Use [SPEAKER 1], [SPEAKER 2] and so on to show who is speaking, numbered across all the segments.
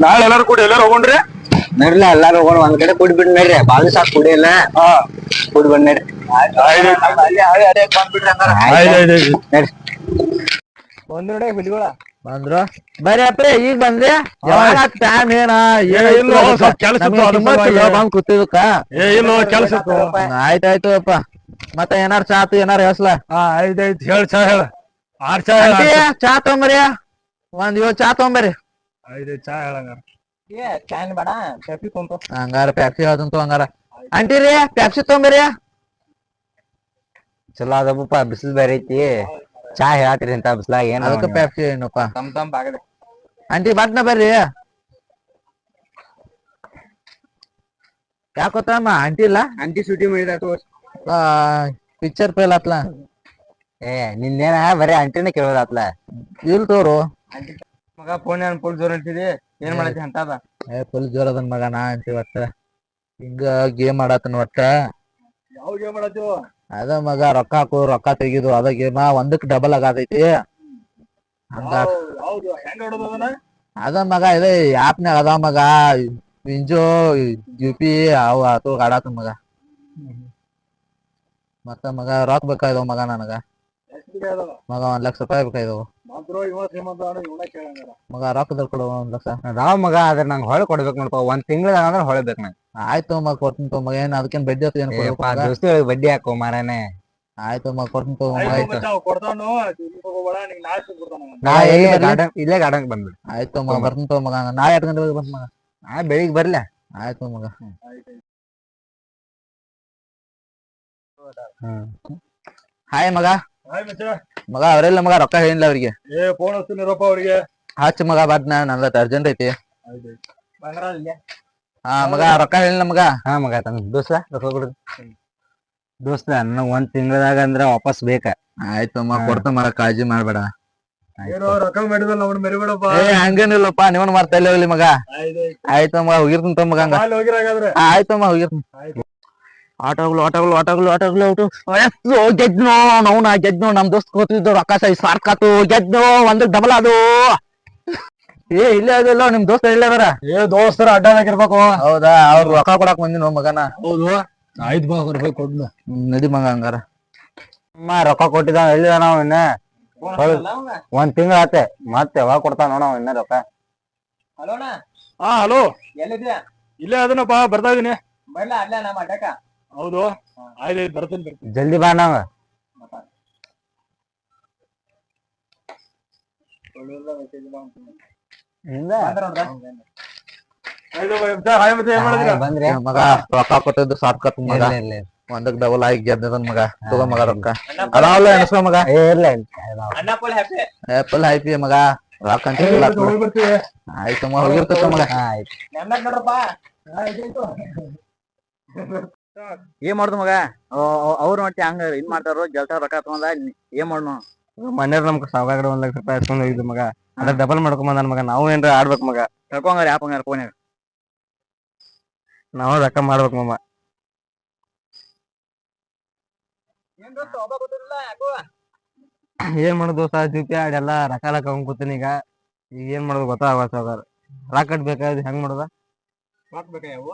[SPEAKER 1] ನಾಳೆ ಎಲ್ಲಾರು ಕೂಡಿ ಎಲ್ಲಾರು ಹೋಗೋಣ್ರಿ
[SPEAKER 2] ನಡ್ರಿ ಎಲ್ಲಾರು ಹೋಗೋಣ. ಒಂದ್ ಕಡೆ ಕೂಡಿ ಬಿಡ್ ನಡ್ರಿ. ಬಾಳು ಸಾಕ್ ಕೂಡಿ
[SPEAKER 1] ಇಲ್ಲ
[SPEAKER 2] ಕುಡಿ ಬಂದ್ ನಡ್ರಿ.
[SPEAKER 1] ಒಂದ್ ನೋಡಿ ಹುಲಿಗಳ?
[SPEAKER 3] ಬಂದ್ರು? ಬರ್ರಿ ಅಪ್ಪ ಈಗ ಬಂದ್ರಿ? ಟೈಮ್ ಏನ. ಬಂದ್
[SPEAKER 1] ಇಲ್ಲ ಕೆಲ್ಸ ಇತ್ತು.
[SPEAKER 3] ಆಯ್ತಾಯ್ತು ಅಪ್ಪ. ಮತ್ತೆ ಏನಾರ ಚಾ ಆತು ಏನಾರ ಹೆಸ್ಲ
[SPEAKER 1] ಐದ್ ಹೇಳ ಚಾ ಹೇಳ. ಆರ್ ಚಾ
[SPEAKER 3] ಚಾ. ತೊಂಬರಿ ಒಂದ್ ಏಳು ಚಾ ತೊಂಬರಿ
[SPEAKER 1] ಐದ್ ಚಾ ಹೇಳಂಗಾರ.
[SPEAKER 2] ಚಾನ್ ಬೇಡ
[SPEAKER 3] ಹಂಗಾರ ಪ್ಯಾಪ್ಸಿ ಹೇಳ್ದಂತು ಹಂಗಾರ. ಆಂಟಿ ರೀ ಪ್ಯಾಪ್ಸಿ ತೊಂಬರಿ
[SPEAKER 2] ಚಲೋ ಅದಪ್ಪ ಬಿಸಿಲು ಬೇರೆ ಐತಿ. ಚಾ ಹೇಳತ್ರಿ ಅಂತ ಬಿಸಿಲಾಗ ಏನ್
[SPEAKER 3] ಅದಕ್ಕೆ ಪ್ಯಾಪ್ಸಿ ಏನಪ್ಪ?
[SPEAKER 2] ತಮ್ ತಮ್ ಬಾಗದೆ
[SPEAKER 3] ಆಂಟಿ ಬಟ್ನ ಬರ್ರಿ. ಯಾಕೋತಮ್ಮ ಆಂಟಿ ಇಲ್ಲ?
[SPEAKER 2] ಅಂಟಿ ಸೂಟಿ ಮಾಡಿದ
[SPEAKER 3] ಪಿಕ್ಚರ್ ಫೇಲ್ ಆತ್ಲ?
[SPEAKER 2] ಏ ನಿನ್ನೇನ ಬರೀ ಅಂಟಿನ ಕೇಳೋದಾತ್ಲ?
[SPEAKER 3] ಇಲ್ ತೋರು.
[SPEAKER 2] ಮಗ ಫೋನ್ ಏನ್ ಫುಲ್ ಜೋರ್ ಅಂತಿದಿ? ಏನ್ ಮಾಡತಿ ಅಂತದ
[SPEAKER 3] ಏ ಫುಲ್ ಜೋರ್ ಅದನ್ ಮಗ ನಾ ಅಂತಿ ಒಟ್ಟ. ಹಿಂಗ ಗೇಮ್ ಆಡತನ ಒಟ್ಟ.
[SPEAKER 1] ಯಾವ ಗೇಮ್ ಮಾಡತ್ತೀವ
[SPEAKER 3] ಅದ ಮಗ ರೊಕ್ಕ ಹಾಕು ರೊಕ್ಕ ತೆಗಿದು ಅದ ಗೇಮ ಒಂದಕ್ ಡಬಲ್ ಆಗತೈತಿ ಹಂಗ ಅದ ಮಗ ಇದೆ ಆಪ್ನ್ಯಾಗ ಅದ ಮಗ. ವಿಂಜೋ ಯು ಪಿ ಅವು ಆತು ಆಡಾತ ಮಗ. ಮತ್ತ ಮಗ ರೊಕ್ಕ ಬೇಕಾಯ್ದವ ಮಗ ನನಗ? ಮಗ ಒಂದ್ ಲಕ್ಷ ರೂಪಾಯಿ ಬೇಕಾಯ್ದವ
[SPEAKER 1] ಮಾತ್ರ ಇವ ಶ್ರೀಮಂತ ಅಣ್ಣ ಕೇಳಂಗಾರ
[SPEAKER 3] ಮಗ ರೊಕ್ಕದ ಕೊಡು ಒಂದ್ ಲಕ್ಷ.
[SPEAKER 2] ರಾವ್ ಮಗ ಆದ್ರೆ ನಂಗೆ ಹೊಳೆ ಕೊಡ್ಬೇಕು ನೋಡಪ್ಪ ಒಂದ್ ತಿಂಗಳ ಅಂದ್ರೆ ಹೊಳಬೇಕು ನಂಗೆ.
[SPEAKER 3] ಆಯ್ತು ಮಗ ಕೊಡ್ತೀನಿ ತಗೋ ಮಗ. ಏನ್ ಅದಕ್ಕೇನ್ ಬಡ್ಡಿ ಆತು ಏನ್ ಕೊಡ್ಬೇಕು ಮಗ?
[SPEAKER 2] ದೋಸ್ತಿ ಬಡ್ಡಿ ಹಾಕೋ ಮಾರಾನೆ.
[SPEAKER 3] ಆಯ್ತು ಮಗ ಕೊಡ್ತೀನಿ ತಗೋ ಮಗ
[SPEAKER 1] ಆಯ್ತು
[SPEAKER 3] ಆಯ್ತು.
[SPEAKER 2] ನಾ
[SPEAKER 3] ಎಲ್ಲಿ
[SPEAKER 2] ಇಲ್ಲೇ
[SPEAKER 3] ಬರ್ಲಿ?
[SPEAKER 2] ಗಾರ್ಡನ್ ಇಲ್ಲೇ ಗಾರ್ಡನ್ ಬಂದ್ಬಿಡು.
[SPEAKER 3] ಆಯ್ತು ಮಗ ಬರ್ತೀನಿ ತಗೋ ಮಗ. ನಾ ಎರಡು ಗಂಟೆ ಬರ್ತೀನಿ ಮಗ.
[SPEAKER 2] ನಾ ಬೆಳಿಗ್ಗೆ ಬರ್ಲ.
[SPEAKER 3] ಆಯ್ತು ಮಗ. ಹಾಯ್ ಮಗ. ಮಗ ಅವರೆಲ್ಲ ಮಗ ರೊಕ್ಕ ಹೇಳಿಲ್ಲ ಅವ್ರಿಗೆ?
[SPEAKER 1] ಏ ಫೋನ್ ಹಚ್ತೀನಿರಪ್ಪ ಅವ್ರಿಗೆ.
[SPEAKER 3] ಹಚ್ಚ ಮಗ ಬಾದ್ನ ನಂದ ಅರ್ಜೆಂಟ್ ಐತಿ. ಹಾ ಮಗ ರೊಕ್ಕ ಹೇಳಿಲ್ಲ ಮಗ?
[SPEAKER 2] ಹಾ ಮಗ ತನ್ನ ದೋಸ್ತ ರೊಕ್ಕ ಕೊಡುದು ದೋಸ್ತ ನನಗ್ ಒಂದ್ ತಿಂಗಳದಾಗ ಅಂದ್ರ ವಾಪಸ್ ಬೇಕ.
[SPEAKER 3] ಆಯ್ತು ಮಗ ಕೊಡ್ತ ಮಗ ಕಾಳಜಿ ಮಾಡ್ಬೇಡ.
[SPEAKER 1] ಏನೋ ರೊಕ್ಕ ಮಾಡಿದಲ್ಲ ಅವ್ನು ಮೆರಿಬೇಡಪ್ಪ.
[SPEAKER 3] ಏ ಹಂಗೇನಿಲ್ಲಪ್ಪ ನೀವನ್ ಮಾಡ್ತಾ ಇಲ್ಲ ಮಗ.
[SPEAKER 1] ಆಯ್ತು
[SPEAKER 3] ಆಯ್ತು ಮಗ ಹೋಗಿರ್ತೀನಿ ತಮ್ಮ ಮಗ ಹಂಗ.
[SPEAKER 1] ಹೋಗಿರಾಗಾದ್ರೆ.
[SPEAKER 3] ಆಯ್ತು ಮಗ ಹೋಗಿರ್ತೀನಿ. ಆಟೋಗಳು ಆಟೋಗಳು ಆಟೋಗಳು ಆಟೋಗಳು ಔಟು ಗೆದ್ನೋ ನಾವು ನಾ ಗೆದ್ನೋ ನಮ್ ದೋಸ್ತ್ ಕೂತಿದ್ದು ರೊಕ್ಕ ಸೈ ಸಾರ್ಕಾತು ಗೆದ್ನೋ ಒಂದು ಡಬಲ್ ಅದು. ಏ ಇಲ್ಲ ಅದಿಲ್ಲ ನಿಮ್ ದೋಸ್ತ ಇಲ್ಲ ಅದರ
[SPEAKER 1] ಏ ದೋಸ್ತರ ಅಡ್ಡಾಗಿರ್ಬೇಕು
[SPEAKER 3] ಹೌದಾ? ಅವ್ರ ರೊಕ್ಕ ಕೊಡಕ್ ಬಂದಿನ ಮಗನ.
[SPEAKER 1] ಹೌದು. ಆಯ್ತು ಬಾ ರೂಪಾಯಿ ಕೊಡ್ನು.
[SPEAKER 3] ನದಿ ನಡಿ ಮಗ ಹಂಗಾರ.
[SPEAKER 2] ಅಮ್ಮ ರೊಕ್ಕ ಕೊಟ್ಟಿದ್ದ ಎಲ್ಲಿದ ನಾವ್ ಇನ್ನ? ಒಂದ್ ತಿಂಗಳ ಆತೆ. ಮತ್ತೆ ಯಾವಾಗ ಕೊಡ್ತಾನ ನೋಡ ಅವ ಇನ್ನ ರೊಕ್ಕ.
[SPEAKER 1] ಹಾ ಹಲೋ.
[SPEAKER 2] ಎಲ್ಲಿದ್ಯಾ?
[SPEAKER 1] ಇಲ್ಲೇ ಅದನ್ನಪ್ಪ ಬರ್ತಾ ಇದೀನಿ.
[SPEAKER 2] ಬರ್ಲ ಅಲ್ಲ ನಮ್ಮ ಅಡ್ಡಕ
[SPEAKER 1] ಹೌದು. ಆಯ್ತು ಬರ್ತೀನಿ ಬರ್ತೀನಿ.
[SPEAKER 2] ಜಲ್ದಿ ಬಾ ನಾವ
[SPEAKER 3] ಕೊಟ್ಟಿದ್ದು ಸಾರ್ಕತ್ ಮಗ. ಒಂದಕ್ ಡಬಲ್ ಆಗಿ ಗೆದ್ದದನ್ ಮಗ. ತಗೋ ಮಗ ರೊಕ್ಕ. ಅದಾವಲ್ಲ ಎಣಸ್ಕೊ ಮಗ. ಆಪಲ್ ಮಗ. ರೊಕ್ಕ ಅಂತ ಮಗ. ಆಯ್ತು. ಏನ್ ಮಾಡುದು ಮಗ? ಅವ್ರ ಮತ್ತೆ ಹಂಗ ಇನ್ ಮಾಡ್ತಾರೋ ಜಲ್ತ ರೊಕ್ಕ ತಗೊಂಡ ಏನ್ ಮಾಡ್ನು?
[SPEAKER 2] ಮನೇರ್ ನಮ್ಗೆ ಸಾವಿರ ಒಂದ್ ಲಕ್ಷ ರೂಪಾಯಿ ಹಾಕೊಂಡ್ ಹೋಗಿದ್ದು ಮಗ. ಅದ್ರ ಡಬಲ್ ಮಾಡ್ಕೊಂಬಂದ ಮಗ. ನಾವು ಏನ್ರ ಆಡ್ಬೇಕು ಮಗ.
[SPEAKER 3] ಕರ್ಕೊಂಗಾರ ಯಾಪ ಹಂಗಾರ ಫೋನ್
[SPEAKER 2] ನಾವು ರೊಕ್ಕ ಮಾಡ್ಬೇಕು ಮಮ್ಮ ಏನ್ ಮಾಡೋದು ದೋಸ್ತ ಜೂಪಿ ಆಡ್ ಎಲ್ಲ ರೊಕ್ಕ ಎಲ್ಲ ಕಗೊಂಡ್ ಕೂತೀನಿ ಈಗ. ಈಗ ಏನ್ ಮಾಡೋದು ಗೊತ್ತಾಗ ಸಾವ್ಕಾರ ರೊಕ್ಕ ಕಟ್ಬೇಕಾದ್ರೆ ಹೆಂಗ್ ಮಾಡೋದ?
[SPEAKER 1] ಹಾಕ್ಬೇಕಾಯವು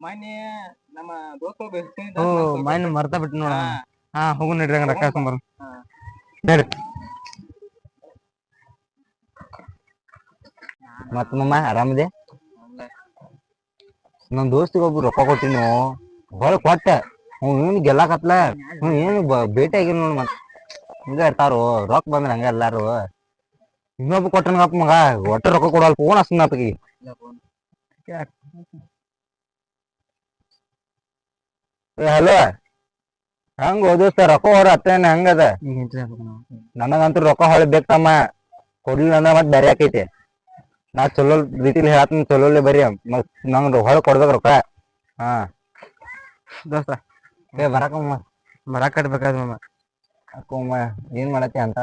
[SPEAKER 1] ಮೊನ್ನೆ ನಮ್ಮ ದೋಸ್ತ
[SPEAKER 2] ಓ ಮೈನ್ ಮರ್ತಾ ಬಿಟ್ಟು ನೋಡ ಹಾ. ಹೋಗು ನಡ್ರಿ ಹಂಗ ರೊಕ್ಕ ಹಾಕೊಂಬರ್ ನಡ್ರಿ ಮತ್ ಮಮ್ಮ ಆರಾಮದೆ ನಮ್ ದೋಸ್ತಿಗೆ ಒಬ್ರು ರೊಕ್ಕ ಕೊಟ್ಟಿನ. ಹೊಳ ಕೊಟ್ಟ. ಅವ್ನು ಏನು ಗೆಲ್ಲಾಕತ್ಲ. ಅವ್ನು ಏನು ಭೇಟಿ ಆಗಿರ್ ನೋಡ್ ಮತ್ ಹಿಂಗ ಇರ್ತಾರು ರೊಕ್ಕ ಬಂದ್ರ ಹಂಗ ಎಲ್ಲಾರು. ಇನ್ನೊಬ್ಬ ಕೊಟ್ಟನಪ್ಪ ಮಗ ಒಟ್ಟ ರೊಕ್ಕ ಕೊಡಲ್ಲ ಫೋನ್ ಹಸ್ತನ ಹಲೋ? ಹಂಗ ದೋಸ್ತ ರೊಕ್ಕ ಹೊರ ಹತ್ತೇನ ಹಂಗದ? ನನಗಂತೂ ರೊಕ್ಕ ಹೊಳಿ ಬೇಕಮ್ಮ ಕೊಡ್ಲಿಲ್ಲ ಅಂದ್ರ ಮತ್ ಬೇರೆ ಆಕೈತಿ. ನಾ ಚಲೋ ರೀತಿಲಿ ಹೇಳತ್ತ ಚಲೋಲೆ ಬರೀ. ಮತ್ ನಂಗ್ ಹೊಳ ಕೊಡ್ಬೇಕ ರೊಕ್ಕ. ಹಾ. ದೋಸ್ತ ಏ ಬರಕಮ್ಮ ಬರಾಕ್ ಕಟ್ಬೇಕಾದ ಅಕ್ಕಮ್ಮ ಏನ್ ಮಾಡತ್ತಿ ಅಂತ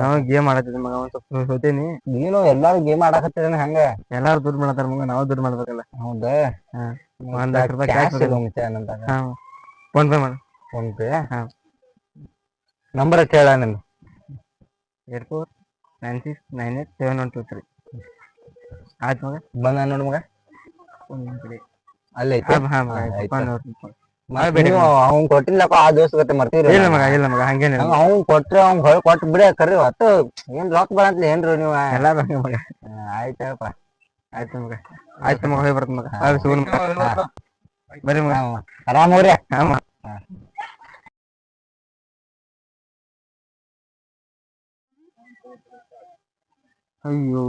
[SPEAKER 2] ನಾವು ಗೇಮ್ ಆಡತ್ತಿದ್ವಿ ಮಗ ಒಂದ್ ಸ್ವಲ್ಪ ಸೋತೇನಿ. ನೀನು ಎಲ್ಲಾರು ಗೇಮ್ ಆಡಕತ್ತಿರ ಹಂಗ? ಎಲ್ಲಾರು ದುಡ್ಡು ಮಾಡತ್ತಾರ ಮಗ ನಾವು ದುಡ್ಡು ಮಾಡ್ಬೇಕಲ್ಲ. ಹೌದಾ? ಒಂದ್ ಲಕ್ಷ ರೂಪಾಯಿ ಕ್ಯಾಶ್ ಫೋನ್ ಪೇ ಮಾಡ. ಫೋನ್ ಪೇ ಹಾ. ನಂಬರ್ ಕೇಳ ನಿಂದು eight four nine six nine eight seven one two three.
[SPEAKER 4] ಆಯ್ತು ಮಗ.
[SPEAKER 2] ಬಂದ ನೋಡ್ ಮಗ. ಅಲ್ಲೇ
[SPEAKER 4] ಹಾ, ಹಾ, ಮಗ, ಆಯ್ತು.
[SPEAKER 2] ಆಯ್ತು.
[SPEAKER 4] ಬಂದ್ ನೋಡ್ತೀನಿ.
[SPEAKER 2] ಮತ್ತ್
[SPEAKER 4] ಬೇಡ
[SPEAKER 2] ನೀವು ಅವ್ನ್ ಕೊಟ್ಟಿಲ್ಲಪ್ಪ ಆ ದೋಸ್ತ ಗತೆ ಮರ್ತೀರಿ
[SPEAKER 4] ಇಲ್ಲ ಮಗ ಇಲ್ಲ ಮಗ ಹಂಗೇನಿಲ್ಲ
[SPEAKER 2] ಅವ್ನ್ ಕೊಟ್ರೆ ಅವ್ನ್ ಹೊಳ್ ಕೊಟ್ಟು ಬಿಡ ಕರಿ ಹೊತ್ತು ಏನ್ ರೊಕ್ಕ ಬರಂತ್ಲಿ ಏನ್ರಿ ನೀವು?
[SPEAKER 4] ಎಲ್ಲ ಬಂಗ ಮಗ.
[SPEAKER 2] ಆಯ್ತಪ್ಪ
[SPEAKER 4] ಆಯ್ತು ಮಗ. ಆಯ್ತು ಮಗ ಹೋಗಿ ಬರ್ತ ಮಗ.
[SPEAKER 2] ಆರಾಮ್ ಹೋಗ್ರಿ.
[SPEAKER 4] ಹಾ. ಅಯ್ಯೋ.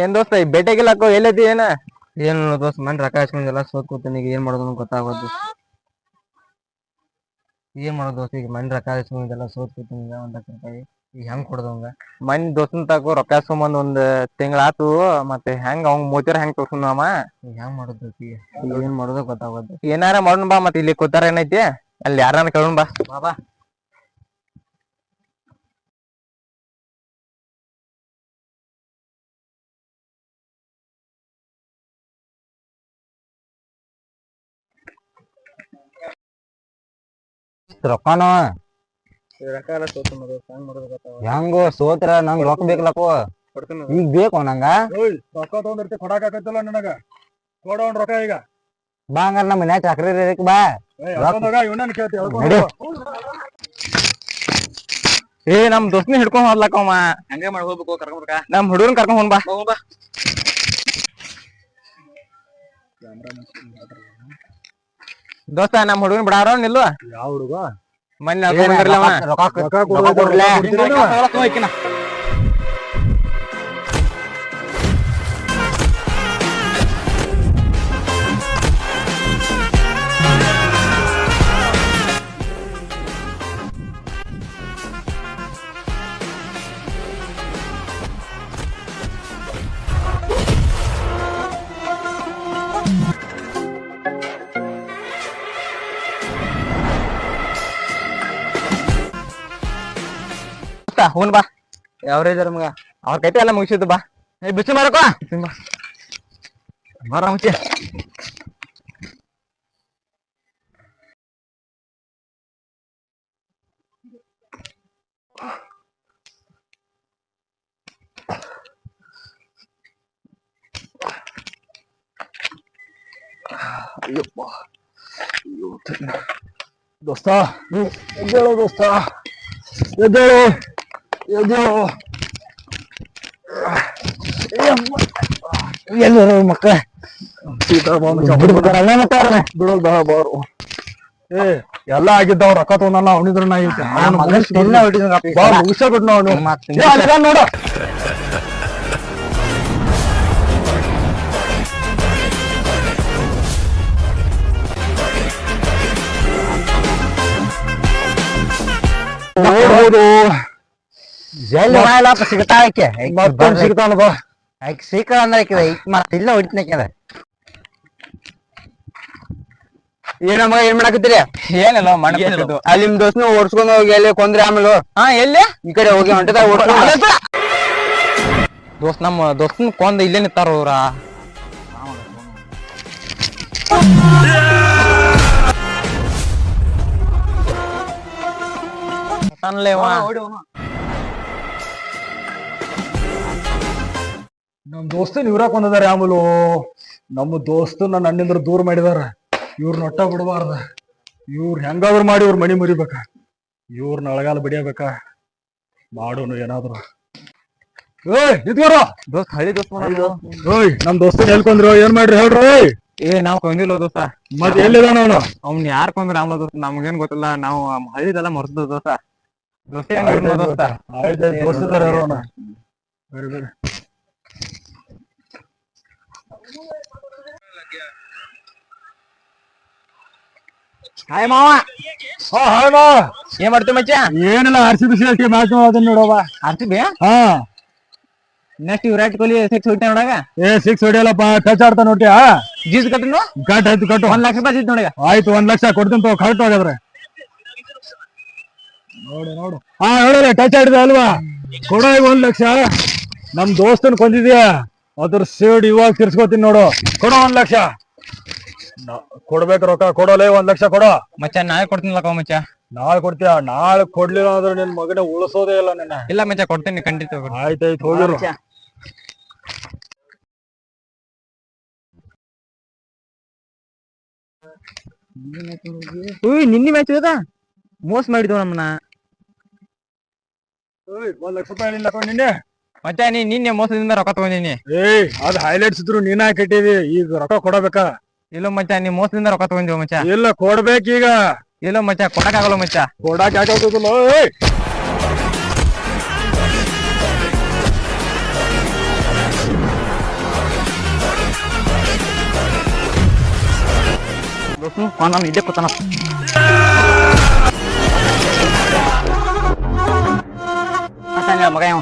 [SPEAKER 4] ಏನ್ ದೋಸ್ತ ಈ ಭೇಟಿಯಾಗಿಲ್ಲಕ್ಕೋ ಎಲ್ಲೈತಿ ಏನ? ಏನು ದೋಸ್ತ ಮನ್ ರೊಕ್ಕ ಎಲ್ಲಾ ಸೋತ್ ಕೂತೀನಿ ಈಗ ಏನ್ ಮಾಡೋದು ಗೊತ್ತಾಗೋದು. ಏನ್ ಮಾಡೋದು ದೋಸ್ತ ಈಗ ಮನ್ ರೊಕ್ಕ ಹಚ್ಕೊಂಡೆಲ್ಲ ಸೋತ್ ಕೂತೀನಿ ಈಗ ಒಂದ್ ಲಕ್ಷ ರೂಪಾಯಿ ಈಗ ಹೆಂಗ್ ಕೊಡೋದಂಗ ಮನ್ ದೋಸ್ತನ್ ತಗೋ ರೊಕ್ಕ ಹಚ್ಕೊಂಬಂದ್ ಒಂದ್ ತಿಂಗಳ ಆತು ಮತ್ತೆ ಹೆಂಗ್ ಅವಂಗ ಮೋತಿರ ಹೆಂಗ್ ಅಮ್ಮ ಈಗ ಹೆಂಗ್ ಮಾಡೋದು ದೋಸ್ತ ಈಗ? ಈಗ ಏನ್ ಮಾಡೋದು ಗೊತ್ತಾಗೋದು. ಏನಾರ ಮಾಡೋಣ ಬಾ ಮತ್ತೆ ಇಲ್ಲಿ ಕೂತಾರ ಏನೈತಿ? ಅಲ್ಲಿ ಯಾರನ್ನ ಕೇಳೋಣ ಬಾ ಬಾ.
[SPEAKER 2] ರೊಕ್ಕನ
[SPEAKER 4] ರೊಕ್ಕ ಸೋತು ಹೆಂಗ್ ಮಾಡೋದು
[SPEAKER 2] ಹೆಂಗೋ ಸೋತ್ರ ನಂಗ್ ರೊಕ್ಕ ಬೇಕಲಪ್ಪ
[SPEAKER 4] ಕೊಡ್ತೀನಿ.
[SPEAKER 2] ಈಗ ಬೇಕು ನಂಗ?
[SPEAKER 1] ಓಯ್ ರೊಕ್ಕ ತಗೊಂಡಿರ್ತಿ ಕೊಡಾಕತ್ತಿಲ್ಲ ನನಗ? ಕೊಡೋನ್ ರೊಕ್ಕ ಈಗ.
[SPEAKER 2] ಬಾ ಹಂಗಾರ ನಮ್ಮ ಮನ್ಯಾಗ ಚಾಕ್ರಿ ಇರಕ್ ಬಾ.
[SPEAKER 1] ಇವನನ್ನ ಕೇಳ್ತಿ
[SPEAKER 2] ನಡಿ.
[SPEAKER 4] ಏ ನಮ್ ದೋಸ್ತ್ನ ಹಿಡ್ಕೊಂಡ್ ಹೋದ್ಲಕ್ಕವ
[SPEAKER 1] ಹಂಗೆ ಮಾಡಿ ಹೋಗ್ಬೇಕು ಕರ್ಕೊಂಡ್ಬರ್ಕ
[SPEAKER 4] ನಮ್ ಹುಡುಗನ್ ಕರ್ಕೊಂಡ್ ಹೋಗ್ ಬಾ.
[SPEAKER 1] ಬಾ.
[SPEAKER 4] ದೋಸ್ತ ನಮ್ ಹುಡುಗನ್ ಬಿಡಾರೋ ನಿಲ್ವಾ
[SPEAKER 1] ಯಾವ ಹುಡುಗ
[SPEAKER 4] ಮನೆ ನಡ್ಕೊಂಡ್ ಬಂದಿರ್ಲಿ ಅವ
[SPEAKER 2] ರೊಕ್ಕ
[SPEAKER 1] ರೊಕ್ಕ
[SPEAKER 2] ರೊಕ್ಕ ಕೊಡ್ಲೆ.
[SPEAKER 4] ದೋಸ್ತ ಹೂನ್ ಬಾ. ಯಾವ್ರೇ ಇದಾರ ಮಗ? ಅವ್ರ ಕೈತೆ ಎಲ್ಲ ಮುಗಿಸಿದ್ದು, ಬಾ. ಏ, ಬಿಸಿ ಮಾರಕೋ ಬಾ. ಬಾರ ಮುಚ್ಚಿ
[SPEAKER 1] ದೋಸ್ತ, ಎದ್ದೇಳು ದೋಸ್ತ. ಎದ್ದೇಳು ಎದ್ದೇಳು.
[SPEAKER 2] ಎಲ್ಲರೂ ಮಕ್ಕ
[SPEAKER 1] ಬಿಡೋಲ್ ಬೇಡ ಬಾರು ಏ ಎಲ್ಲ ಆಗಿದ್ದವ್ ರೊಕ್ಕ ತಗೊಂಡಲ್ಲ ಅವನಿದ್ರ ನಾ ಐತೆ ಮುಗಿಸ ಬಿಡ್ ನೋಡು ನೋಡ್ಬೋದು
[SPEAKER 2] ಎಲ್ಲಿ ಮಾಡಲಪ್ಪ ಸಿಗ್ತಾಳ ಆಕೆ
[SPEAKER 1] ಮತ್ತೊಂದ್ ಸಿಗ್ತಾನ ಬಾ.
[SPEAKER 2] ಆಕೆ ಸಿಕ್ಕ ಅಂದ್ರೆ ಆಕೆ ಈಕ್ ಮತ್ತೆ ಇಲ್ಲ ಹೊಡಿತೀನಿ ಆಕೆ
[SPEAKER 4] ಏನ ಮಗ ಏನ್ ಮಾಡಕತ್ತೀರಿ? ಏನಿಲ್ಲ ಮಾಡ್ಬೇಕು
[SPEAKER 2] ಅಲ್ಲಿ ನಿಮ್ ದೋಸ್ನ ಓಡ್ಸ್ಕೊಂಡ್ ಹೋಗಿ ಎಲ್ಲಿ ಕೊಂದ್ರೆ ಆಮೇಲೆ
[SPEAKER 4] ಹಾ ಎಲ್ಲಿ?
[SPEAKER 2] ಈ ಕಡೆ ಹೋಗಿ ಹೊಂಟದ ಓಡ್ಸ್ಕೊಂಡ್
[SPEAKER 4] ದೋಸ್ತ್ ನಮ್ಮ ದೋಸ್ತನ್ ಕೊಂದ ಇಲ್ಲೇ ನಿಂತಾರ ಅವ್ರ.
[SPEAKER 1] ನಮ್ ದೋಸ್ತನ್ ಇವ್ರಾಕ್ ಬಂದದಾರ ಆಮೂಲು ನಮ್ಮ ದೋಸ್ತು ನನ್ನ ಅಣ್ಣಿಂದ್ರ ದೂರ ಮಾಡಿದಾರ. ಇವ್ರ ಒಟ್ಟ ಬಿಡಬಾರ್ದ. ಇವ್ರ ಹೆಂಗಾದ್ರು ಮಾಡಿ ಇವ್ರ ಮಣಿ ಮುರಿಬೇಕ. ಇವ್ರನ್ನ ಅಳಗಾಲ ಬಡಿಯಬೇಕ ಮಾಡೋನು ಏನಾದ್ರು. ಏಯ್ ನಿಂತ್ಕೋರ
[SPEAKER 4] ದೋಸ್ತ್ ಹಳಿ ದೋಸ್ತ್ ಮಾಡೋದು
[SPEAKER 1] ಓಯ್ ನಮ್ ದೋಸ್ತನ್ ಎಲ್ಕೊಂಡ್ರು ಏನ್ ಮಾಡ್ರಿ ಹೇಳ್ರಿ?
[SPEAKER 4] ಏ ನಾವ್ ಕೊಂದಿಲ್ಲ ದೋಸ್ತ.
[SPEAKER 1] ಮತ್ ಎಲ್ಲಿದಾನ ಅವನು?
[SPEAKER 4] ಅವ್ನ್ ಯಾರ್ ಕೊಂದ್ರ ಆಮ್ಲ ದೋಸ್ತ? ನಮ್ಗೇನ್ ಗೊತ್ತಿಲ್ಲ. ನಾವು ಹಳಿದೆಲ್ಲ ಮರ್ತದ ದೋಸ್ತ. ದೋಸ್ತ ದೋಸ್ತ
[SPEAKER 1] ದೋಸ್ತಿದಾರ ಅವನ ಬೇರೆ ಬೇರೆ
[SPEAKER 4] ಹಾಯ್ ಮಾವ
[SPEAKER 1] ಹಾ ಹಾಯ್ ಮಾವ
[SPEAKER 4] ಏನ್ ಮಾಡ್ತೀವಿ ಮಚ್ಚ?
[SPEAKER 1] ಏನಿಲ್ಲ R C B C S match ಅದನ್ನ ನೋಡವ.
[SPEAKER 4] ಬಿ
[SPEAKER 1] ಹಾ.
[SPEAKER 4] ನೆಕ್ಸ್ಟ್ ವಿರಾಟ್ ಕೊಹ್ಲಿ ಸಿಕ್ಸ್ ಹೊಡಿತ ನೋಡಾಗ?
[SPEAKER 1] ಏ ಸಿಕ್ಸ್ ಹೊಡಿಯಲ್ಲಪ್ಪ ಟಚ್ ಆಡ್ತಾ ನೋಡ್ತೀಯ?
[SPEAKER 4] ಜೀಸ್ ಕಟ್ಟನು?
[SPEAKER 1] ಕಟ್ ಆಯ್ತು ಕಟ್ಟು.
[SPEAKER 4] ಒಂದ್ ಲಕ್ಷ ರೂಪಾಯಿ ಸಿಕ್ತು ನೋಡಿ
[SPEAKER 1] ಆಯ್ತು ಒಂದ್ ಲಕ್ಷ ಕೊಡ್ತೀನಿ ತಗೋ ಕರೆಕ್ಟ್ ಹೋಗಿದ್ರೆ. ನೋಡು ನೋಡು. ಹಾ ಹೇಳಲ್ಲ ಟಚ್ ಆಡಿದೆ ಅಲ್ವಾ? ಕೊಡ ಒಂದ್ ಲಕ್ಷ. ನಮ್ ದೋಸ್ತನ್ ಕೊಂದಿದ್ಯಾ? ಅದ್ರ ಸೇಡ್ ಇವಾಗ ತಿರ್ಸ್ಕೊತೀನಿ ನೋಡು. ಕೊಡೋ ಒಂದ್ ಲಕ್ಷ. ಕೊಡ್ಬೇಕು ರೊಕ್ಕ ಕೊಡೋಲ್ಲ ಒಂದ್ ಲಕ್ಷ ಕೊಡೋ.
[SPEAKER 3] ಮಚ್ಚ ನಾಳೆ ಕೊಡ್ತೀನಿಲ್ಲಕ್ಕ ಮಚ್ಚ?
[SPEAKER 1] ನಾಳೆ ಕೊಡ್ತೀಯ? ನಾಳೆ ಕೊಡ್ಲಿಲ್ಲ ಅಂದ್ರೆ ನಿನ್ ಮಗನ ಉಳಿಸೋದೇ ಇಲ್ಲ ನಿನ್ನ.
[SPEAKER 3] ಇಲ್ಲ ಮಚ್ಚ ಕೊಡ್ತೀನಿ ಖಂಡಿತ.
[SPEAKER 1] ಆಯ್ತಾಯ್ತು ಹೋಗಿರು.
[SPEAKER 3] ಉಯ್ ನಿನ್ನೆ ಮ್ಯಾಚ್ ಇದ ಮೋಸ ಮಾಡಿದ್ವು ನಮ್ಮನ್ನ?
[SPEAKER 1] ಓಯ್ ಒಂದ್ ಲಕ್ಷ ರೂಪಾಯಿ ನಿನ್ನೆ.
[SPEAKER 3] ಮಚ್ಚ ನೀ ನಿನ್ನೆ ಮೋಸದಿಂದ ರೊಕ್ಕ ತಗೊಂಡಿನಿ.
[SPEAKER 1] ಏಯ್ ಅದ್ ಹೈಲೈಟ್ಸ್ ಇದ್ರು ನೀನ ಕಟ್ಟಿದಿ ಈಗ ರೊಕ್ಕ ಕೊಡಬೇಕಾ?
[SPEAKER 3] ಇಲ್ಲ ಮಚ್ಚ ನೀ ಮೋಸದಿಂದ ರೊಕ್ಕ ತಗೊಂಡಿವ ಮಚ್ಚ
[SPEAKER 1] ಇಲ್ಲ ಕೊಡ್ಬೇಕೀಗ
[SPEAKER 3] ಇಲ್ಲ ಮಚ್ಚ ಕೊಡಕ್ಕಾಗಲ್ಲ ಮಚ್ಚ
[SPEAKER 1] ಕೊಡಾಕ್ ಯಾಕಾಗೋದಿಲ್ಲ ಏಯ್
[SPEAKER 3] ನಾನು ಇದ್ದೇ ಕೂತಾನ ಮಗ ಇವ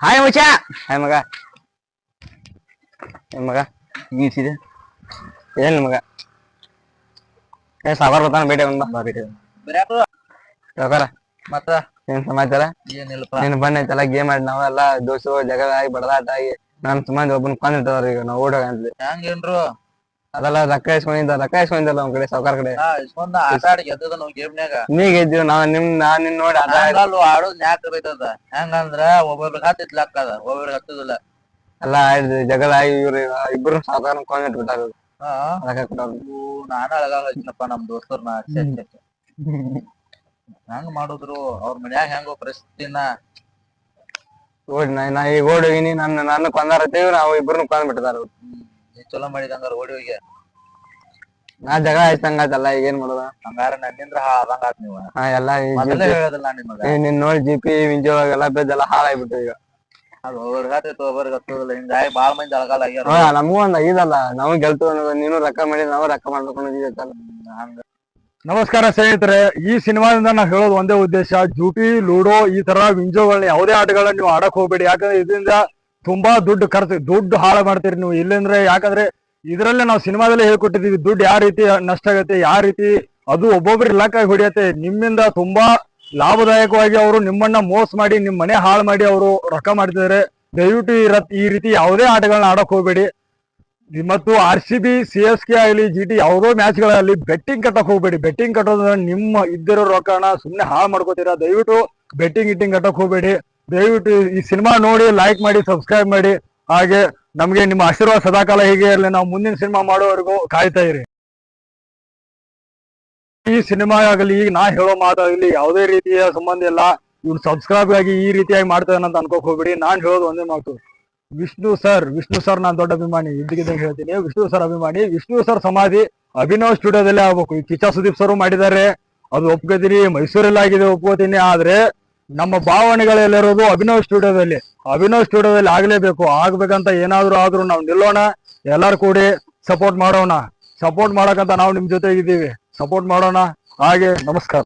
[SPEAKER 3] ಹಾಯ್ ಮಚ್ಚ
[SPEAKER 4] ಹಾಯ್ ಮಗ ಏನ್ ಮಗ?
[SPEAKER 3] ಮೀಸಿದೆ
[SPEAKER 4] ಏನ್ ಮಗ. ಏ, ಸಾಗರ್ ಬರ್ತಾನ, ಬೇಟೆ ಬಂದ ಬಾ. ಸಾಗರ
[SPEAKER 3] ಮತ್ತ
[SPEAKER 4] ಏನ್ ಸಮಾಚಾರ?
[SPEAKER 3] ಏನಿಲ್ಲಪ್ಪ
[SPEAKER 4] ನೀನ್ ಐತಲ್ಲ ಗೇಮ್ ಆಡಿ ನಾವೆಲ್ಲ ದೋಸು ಜಗಳ ಆಗಿ, ಬಡದಾಟ ಆಗಿ ನಮ್ ಸುಮಾರು ಒಬ್ಬನ ಕೊಂದಿಟ್ಟವ್ರ ಈಗ, ನಾವು ಓಡೋಗ ಅಂತ
[SPEAKER 3] ಹೆಂಗೇನ್ರು
[SPEAKER 4] ಅದೆಲ್ಲ ರೊಕ್ಕ ಇಸ್ಕೊಂಡಿದ್ದ, ರೊಕ್ಕ ಇಸ್ಕೊಂಡಿದ್ದಲ್ಲ ಅವ್ನ ಕಡೆ, ಸಾವ್ಕಾರ ಕಡೆ.
[SPEAKER 3] ಆಟ ಆಡಿ ಗೇಮ್ನ್ಯಾಗ
[SPEAKER 4] ನೀ ಗೆದ್ದೀವಿ ನಾವ್ ನಿಮ್ ನಾ ನಿನ್ ನೋಡಿ ಆಟ
[SPEAKER 3] ಆಡೋದ್ ನ್ಯಾಕ್ ಬೈತದ ಹೆಂಗಂದ್ರ, ಒಬ್ಬೊಬ್ರಿಗೆ ಹತ್ತಿತ್ಲಕ್ಕದ ಒಬ್ಬೊಬ್ರಿಗೆ ಹತ್ತದಿಲ್ಲ.
[SPEAKER 4] ಎಲ್ಲ ಆಡಿದ್ವಿ ಜಗಳ ಆಗಿ ಇವ್ರು ಇಬ್ರು ಸಾಧಾರಣ ಕೊಂದಿಟ್ಬಿಟ್ಟಾರ
[SPEAKER 3] ಹಾ.
[SPEAKER 4] ರೊಕ್ಕ ಕೊಟ್ಟವ್ರು
[SPEAKER 3] ನಾನ ಅಳಗಾಲ ಹಚ್ಚಿನಪ್ಪ ನಮ್ ದೋಸ್ತರ್ನ ಹೆಂಗ್ ಮಾಡುದ್ರು? ಅವ್ರ ಮನ್ಯಾಗ ಹೆಂಗೋ ಪರಿಸ್ಥಿತಿನ.
[SPEAKER 4] ಓಡಿ ನಾ ನಾ ಈಗ ಓಡಿ ಹೋಗಿನಿ ನನ್ನ ನನ್ನ ಕೊಂದಾರತ್ತೀವಿ ನಾವು ಇಬ್ರು ಕೊಂದ್ಬಿಟ್ಟಿದಾರ ಅವ್ರು.
[SPEAKER 3] ಚಲೋ ಮಾಡಿದಂಗಾರ ಓಡಿ ಹೋಗಿ.
[SPEAKER 4] ನಾ ಜಗಳ ಆಯ್ತಂಗಾತಲ್ಲ ಈಗ ಏನ್ ಮಾಡೋದ?
[SPEAKER 3] ಹಂಗಾರ ನನ್ನಿಂದ್ರ ಹಾಳಾದಂಗ ಆತ್ ನೀವು.
[SPEAKER 4] ಹಾ ಎಲ್ಲ
[SPEAKER 3] ಮೊದಲೇ ಹೇಳೋದಿಲ್ಲ
[SPEAKER 4] ನಿನ್ ನೋಡಿ ಜಿ ಪಿ ವಿಂಜೋ ಎಲ್ಲ ಬೆದ್ದೆಲ್ಲ ಹಾಳಾಗ್ಬಿಟ್ಟು ಈಗ.
[SPEAKER 3] ಅದು ಒಬ್ಬರಿಗೆ ಹತ್ತಿತ್ತು ಒಬ್ಬರಿಗೆ ಹತ್ತದಿಲ್ಲ ಹಿಂಗಾಗಿ ಬಾಳ ಮಂದಿ ಅಳಗಾಲ ಆಗ್ಯಾರ.
[SPEAKER 4] ಹಾ ನಮಗೂ ಒಂದ್ ಐದಲ್ಲ ನಾವು ಗೆಲ್ತು ನೀನು ರೊಕ್ಕ ಮಾಡಿ ನಾವು ರೊಕ್ಕ ಮಾಡ್ಬೇಕು
[SPEAKER 3] ಹಂಗ.
[SPEAKER 1] ನಮಸ್ಕಾರ ಸ್ನೇಹಿತರೆ ಈ ಸಿನಿಮಾದಿಂದ ನಾವು ಹೇಳೋದು ಒಂದೇ ಉದ್ದೇಶ ಜೂಟಿ ಲೂಡೋ ಈ ತರ ವಿಂಜೋಗಳನ್ನ ಯಾವುದೇ ಆಟಗಳನ್ನ ನೀವು ಆಡಕ್ ಹೋಗ್ಬೇಡಿ. ಯಾಕಂದ್ರೆ ಇದರಿಂದ ತುಂಬಾ ದುಡ್ಡು ಖರ್ಚು ದುಡ್ಡು ಹಾಳು ಮಾಡ್ತೀರಿ ನೀವು. ಇಲ್ಲಂದ್ರೆ ಯಾಕಂದ್ರೆ ಇದರಲ್ಲೇ ನಾವು ಸಿನಿಮಾದಲ್ಲೇ ಹೇಳ್ಕೊಟ್ಟಿದೀವಿ ದುಡ್ಡು ಯಾವ ರೀತಿ ನಷ್ಟ ಆಗತ್ತೆ ಯಾವ ರೀತಿ ಅದು ಒಬ್ಬೊಬ್ರು ಲಕ್ಕ ಹೊಡಿಯತ್ತೆ ನಿಮ್ಮಿಂದ ತುಂಬಾ ಲಾಭದಾಯಕವಾಗಿ ಅವರು ನಿಮ್ಮನ್ನ ಮೋಸ ಮಾಡಿ ನಿಮ್ಮ ಮನೆ ಹಾಳು ಮಾಡಿ ಅವರು ರೊಕ್ಕ ಮಾಡ್ತಿದ್ದಾರೆ. ದಯವಿಟ್ಟು ಈ ರೀತಿ ಯಾವುದೇ ಆಟಗಳನ್ನ ಆಡಕ್ ಹೋಗ್ಬೇಡಿ. ಮತ್ತು R C B, C S K ಆಗಲಿ, ಜಿ ಟಿ ಯಾವುದೋ ಮ್ಯಾಚ್ಗಳಲ್ಲಿ ಬೆಟ್ಟಿಂಗ್ ಕಟ್ಟಕ್ ಹೋಗ್ಬೇಡಿ. ಬೆಟ್ಟಿಂಗ್ ಕಟ್ಟೋದ್ರ ನಿಮ್ಮ ಇದ್ದಿರೋ ರೊಕ್ಕನ ಸುಮ್ಮನೆ ಹಾಳು ಮಾಡ್ಕೋತೀರಾ? ದಯವಿಟ್ಟು ಬೆಟ್ಟಿಂಗ್ ಇಟ್ಟಿಂಗ್ ಕಟ್ಟಕ್ ಹೋಗ್ಬೇಡಿ. ದಯವಿಟ್ಟು ಈ ಸಿನಿಮಾ ನೋಡಿ ಲೈಕ್ ಮಾಡಿ ಸಬ್ಸ್ಕ್ರೈಬ್ ಮಾಡಿ. ಹಾಗೆ ನಮಗೆ ನಿಮ್ಮ ಆಶೀರ್ವಾದ ಸದಾಕಾಲ ಹೀಗೆ ಇರಲಿ. ನಾವು ಮುಂದಿನ ಸಿನಿಮಾ ಮಾಡೋವರೆಗೂ ಕಾಯ್ತಾ ಇರಿ. ಈ ಸಿನಿಮಾ ಆಗಲಿ ಈಗ ನಾ ಹೇಳೋ ಮಾತಾಗಲಿ ಯಾವುದೇ ರೀತಿಯ ಸಂಬಂಧ ಇಲ್ಲ. ಇವ್ನು ಸಬ್ಸ್ಕ್ರೈಬ್ ಆಗಿ ಈ ರೀತಿಯಾಗಿ ಮಾಡ್ತಾನೆ ಅಂತ ಅನ್ಕೋಕ್ ಹೋಗ್ಬಿಡಿ. ನಾನ್ ಹೇಳೋದು ಒಂದೇ ಮಾತು. ವಿಷ್ಣು ಸರ್ ವಿಷ್ಣು ಸರ್ ನಾನ್ ದೊಡ್ಡ ಅಭಿಮಾನಿ. ಇದ್ದಕ್ಕಿದ್ದಂಗೆ ಹೇಳ್ತೀನಿ. ವಿಷ್ಣು ಸರ್ ಅಭಿಮಾನಿ. ವಿಷ್ಣು ಸರ್ ಸಮಾಧಿ ಅಭಿನವ್ ಸ್ಟುಡಿಯೋದಲ್ಲೇ ಆಗ್ಬೇಕು. ಈ ಕಿಚ್ಚ ಸುದೀಪ್ ಸರ್ ಮಾಡಿದ್ದಾರೆ. ಅದು ಒಪ್ಕೋತೀನಿ. ಮೈಸೂರಲ್ಲಿ ಆಗಿದೆ ಒಪ್ಕೋತೀನಿ. ಆದ್ರೆ ನಮ್ಮ ಭಾವನೆಗಳೆಲ್ಲಿರೋದು ಅಭಿನವ್ ಸ್ಟುಡಿಯೋದಲ್ಲಿ ಅಭಿನವ್ ಸ್ಟುಡಿಯೋದಲ್ಲಿ ಆಗ್ಲೇಬೇಕು. ಆಗ್ಬೇಕಂತ ಏನಾದ್ರು ಆದ್ರೂ ನಾವು ನಿಲ್ಲೋಣ. ಎಲ್ಲಾರು ಕೂಡಿ ಸಪೋರ್ಟ್ ಮಾಡೋಣ. ಸಪೋರ್ಟ್ ಮಾಡಕಂತ ನಾವು ನಿಮ್ ಜೊತೆಗಿದ್ದೀವಿ. ಸಪೋರ್ಟ್ ಮಾಡೋಣ. ಹಾಗೆ ನಮಸ್ಕಾರ.